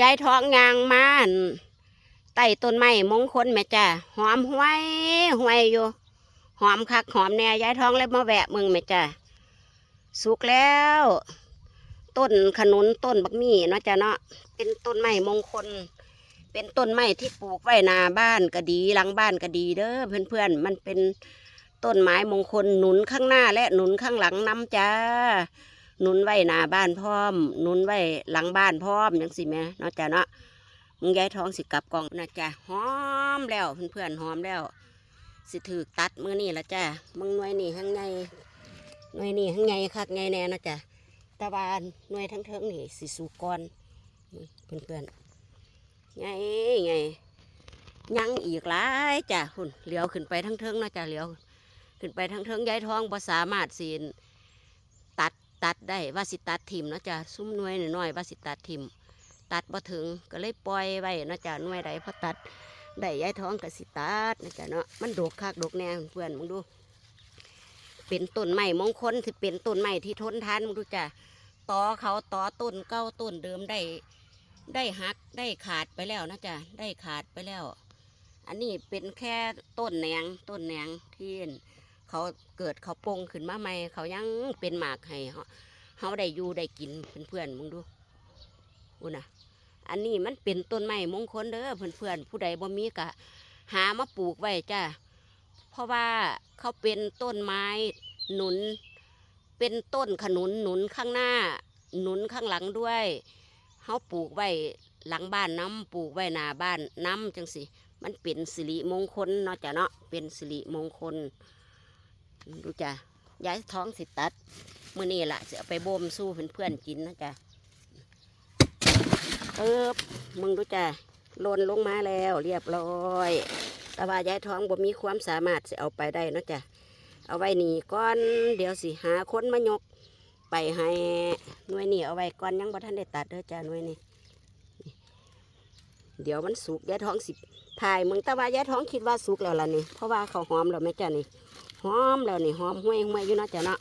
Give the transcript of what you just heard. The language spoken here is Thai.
ยายท้องยางมานใต้ต้นไม้มงคลแม่จ้าหอมห้วยห้วยอยู่ หอมคักหอมแน่ยายท้องเลยมาแวะมึงแม่จ้าสุกแล้ว ต้นขนุนต้นบักมี่เนาะจ้ะเนาะเป็นต้นไม้มงคล เป็นต้นไม้ที่ปลูกไว้หน้าบ้านก็ดีหลังบ้านก็ดีเด้อเพื่อนๆมันเป็นต้นไม้มงคลหนุนข้างหน้าและหนุนข้างหลังน้ำจ้า นุนไว้หน้าบ้านพร้อม นุนไว้หลังบ้านพร้อมยังสิแม่เนาะจ้ะเนาะมึงย้ายท้องสิกลับกองนะจ้ะหอมแล้วเพื่อนๆหอมแล้ว สิถือตัดมือนี่ละจ้ะมึงหน่วยนี่ข้างในหน่วยนี่ข้างในคักไงแน่นะจ้ะตะบานหน่วยทั้งเทิงนี่สิสูก่อนเพื่อนๆไงไงยังอีกหลายจ้ะคุณเหลียวขึ้นไปทั้งเทิงนะจ้ะเหลียวขึ้นไปทั้งเทิงย้ายท้องภาสามารถสิ ตัดได้ว่าสิตัดทิมเนาะจ้ะซุ้มหน่วยน้อยว่าสิตัดทิมตัดบ่ถึงก็เลยปล่อยไว้เนาะจ้ะหน่วยใดพอตัดได้ย้ายท้องกับสิตัดนะจ๊ะเนาะมันโดกคักโดกแน่เพื่อนมึงดู เป็นต้นไม้มงคลที่เป็นต้นไม้ที่ทนทานมึงดูจ้ะต่อเขาต่อต้นเก้าต้นเดิมได้ ได้หักได้ขาดไปแล้วนะจ๊ะได้ขาดไปแล้ว อันนี้เป็นแค่ต้นแหนงต้นแหนงที่ เขาเกิดเขาปงขึ้นมาใหม่เขายังเป็นหมากให้เขาเขาได้อยู่ได้กินเพื่อนๆมึงดูอุนะอันนี้มันเป็นต้นไม้มงคลเด้อเพื่อนๆผู้ใดบ่มีก็หามาปลูกไว้จ้าเพราะว่าเขาเป็นต้นไม้หนุน เป็นต้นขนุนหนุนข้างหน้า หนุนข้างหลังด้วยเขาปลูกไว้หลังบ้านน้ำปลูกไว้หน้าบ้านน้ำจังสิมันเป็นสิริมงคลเนาะจ้ะเนาะเป็นสิริมงคล ดูจ้ะย้ายท้องสิตัดมื่อนี้ละจะไปบ่มสู้เพื่อนๆกินนะจ้ะเออมึงรู้จ้ะลนลงมาแล้วเรียบร้อย แต่ว่าย้ายท้องบ่มีความสามารถสิเอาไปได้นะจ้ะเอาไว้นี่ก้อนเดี๋ยวสิหาคนมายก ไปให้หน่วยนี่เอาไว้ก่อนยังบ่ทันได้ตัดเด้อจ้ะหน่วยนี่เดี๋ยวมันสุกย้ายท้องสิถ่ายมึงแต่ว่าย้ายท้องคิดว่าสุกแล้วล่ะนี่เพราะว่าเขาหอมแล้วแม่จ้ะนี่ หอมแล้วนี่หอมห้วยห้วยอยู่นะเจ้าเนาะ